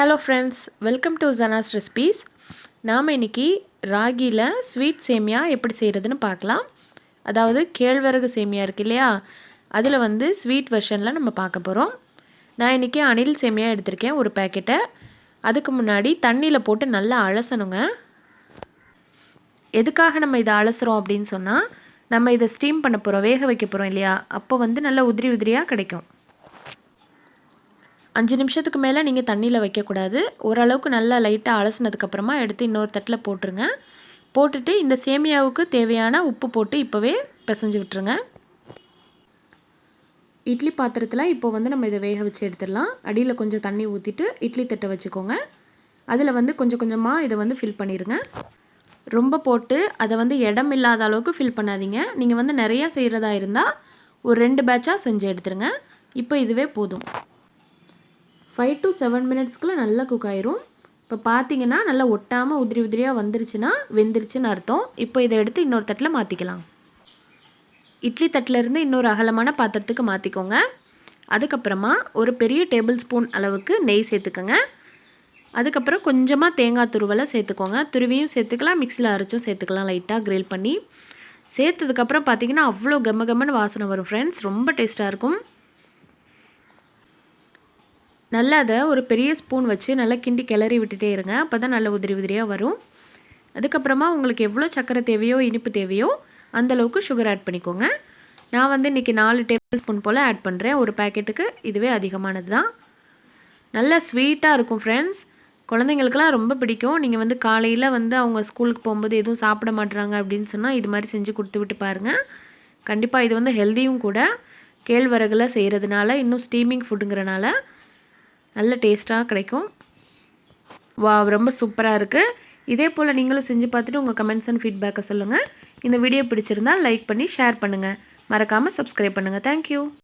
Hello friends welcome to Jana's recipes நாம் இன்றைக்கி ராகியில் sweet சேமியா எப்படி செய்கிறதுன்னு பார்க்கலாம். அதாவது கேழ்வரகு சேமியா இருக்கு இல்லையா? அதில் வந்து ஸ்வீட் வெர்ஷனில் நம்ம பார்க்க போகிறோம் நான் இன்றைக்கி அணில் சேமியா எடுத்திருக்கேன் ஒரு பேக்கெட்டை அதுக்கு முன்னாடி தண்ணியில் போட்டு நல்லா அலசணுங்க. எதுக்காக நம்ம இதை அலசுகிறோம் அப்படின்னு சொன்னால் நம்ம இதை ஸ்டீம் பண்ண போகிறோம் வேக வைக்க போகிறோம் இல்லையா? அப்போ வந்து நல்லா உதிரி உதிரியாக கிடைக்கும். அஞ்சு நிமிஷத்துக்கு மேலே நீங்கள் தண்ணியில் வைக்கக்கூடாது. ஓரளவுக்கு நல்லா லைட்டாக அலசினதுக்கப்புறமா எடுத்து இன்னொரு தட்டில் போட்டுருங்க. போட்டுட்டு இந்த சேமியாவுக்கு தேவையான உப்பு போட்டு இப்போவே பிசைஞ்சு விட்டுருங்க. இட்லி பாத்திரத்தில் இப்போ வந்து நம்ம இதை வேக வச்சு எடுத்துடலாம். அடியில் கொஞ்சம் தண்ணி ஊற்றிட்டு இட்லி தட்டை வச்சுக்கோங்க. அதில் வந்து கொஞ்சம் கொஞ்சமாக இதை வந்து ஃபில் பண்ணிடுங்க ரொம்ப போட்டு அதை வந்து இடம் இல்லாத அளவுக்கு ஃபில் பண்ணாதீங்க. நீங்கள் வந்து நிறையா செய்கிறதா இருந்தால் ஒரு ரெண்டு பேட்சாக செஞ்சு எடுத்துருங்க. இப்போ இதுவே போதும். ஃபைவ் டு செவன் மினிட்ஸ்க்குள்ளே நல்லா குக் ஆயிரும். இப்போ பார்த்தீங்கன்னா நல்லா ஒட்டாமல் உதிரி உதிரியாக வந்துருச்சுன்னா வெந்துருச்சுன்னு அர்த்தம். இப்போ இதை எடுத்து இன்னொரு தட்டில் மாற்றிக்கலாம் இட்லி தட்டிலேருந்து இன்னொரு அகலமான பாத்திரத்துக்கு மாற்றிக்கோங்க அதுக்கப்புறமா ஒரு பெரிய டேபிள் ஸ்பூன் அளவுக்கு நெய் சேர்த்துக்கோங்க. அதுக்கப்புறம் கொஞ்சமாக தேங்காய் துருவலை சேர்த்துக்கோங்க. துருவியும் சேர்த்துக்கலாம் மிக்சியில் அரைச்சும் சேர்த்துக்கலாம் லைட்டாக கிரில் பண்ணி. சேர்த்ததுக்கப்புறம் பார்த்திங்கன்னா அவ்வளோ கம்ம கம்மன்னு வாசனை வரும் ஃப்ரெண்ட்ஸ் ரொம்ப டேஸ்ட்டாக இருக்கும். நல்லா அதை ஒரு பெரிய ஸ்பூன் வச்சு நல்லா கிண்டி கிளறி விட்டுட்டே இருங்க. அப்போ தான் நல்ல உதிரி உதிரியாக வரும். அதுக்கப்புறமா உங்களுக்கு எவ்வளோ சர்க்கரை தேவையோ இனிப்பு தேவையோ அந்தளவுக்கு சுகர் ஆட் பண்ணிக்கோங்க. நான் வந்து இன்றைக்கி நாலு டேபிள் ஸ்பூன் போல் ஆட் பண்ணுறேன் ஒரு பேக்கெட்டுக்கு இதுவே அதிகமானது தான் நல்லா ஸ்வீட்டாக இருக்கும் ஃப்ரெண்ட்ஸ் குழந்தைங்களுக்கெல்லாம் ரொம்ப பிடிக்கும். நீங்கள் வந்து காலையில் வந்து அவங்க ஸ்கூலுக்கு போகும்போது எதுவும் சாப்பிட மாட்டுறாங்க அப்படின்னு சொன்னால் இது மாதிரி செஞ்சு கொடுத்து விட்டு பாருங்கள் கண்டிப்பாக இது வந்து ஹெல்த்தியும் கூட. கேழ்வரகில் செய்கிறதுனால இன்னும் ஸ்டீமிங் ஃபுட்டுங்கிறனால நல்ல டேஸ்ட்டாக கிடைக்கும். வா ரொம்ப சூப்பராக இருக்குது இதே போல் நீங்களும் செஞ்சு பார்த்துட்டு உங்கள் கமெண்ட்ஸ் அண்ட் ஃபீட்பேக்கை சொல்லுங்கள் இந்த வீடியோ பிடிச்சிருந்தால் லைக் பண்ணி ஷேர் பண்ணுங்கள் மறக்காமல் சப்ஸ்கிரைப் பண்ணுங்கள் தேங்க்யூ